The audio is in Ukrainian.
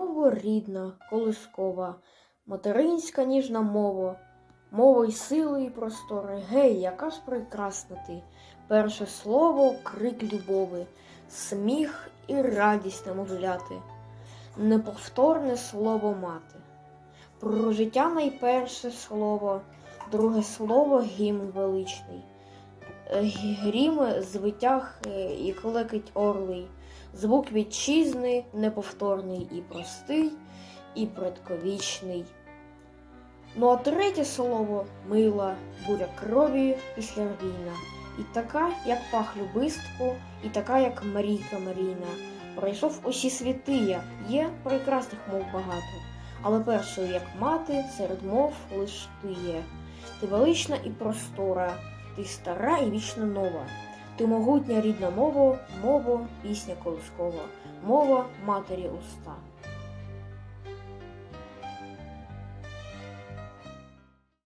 Мова рідна, колискова, материнська ніжна мова, мова й сили, і простори, гей, яка ж прекрасна ти, перше слово крик любови, сміх і радість немовляти, неповторне слово мати. Про життя найперше слово, друге слово гімн величний. Е, Грім звитяг е, і клекить орлий, звук вітчизни неповторний і простий, і предковічний. Ну а третє слово мила, буря крові післярвійна, і така, як пах любистку, і така, як Марійка Марійна. Пройшов усі світи я, є прекрасних мов багато, але першою, як мати, серед мов лиш ти є. Ти велична і простора, ти стара і вічно нова. Ти могутня рідна мова, мова, пісня колискова, мова матері уста.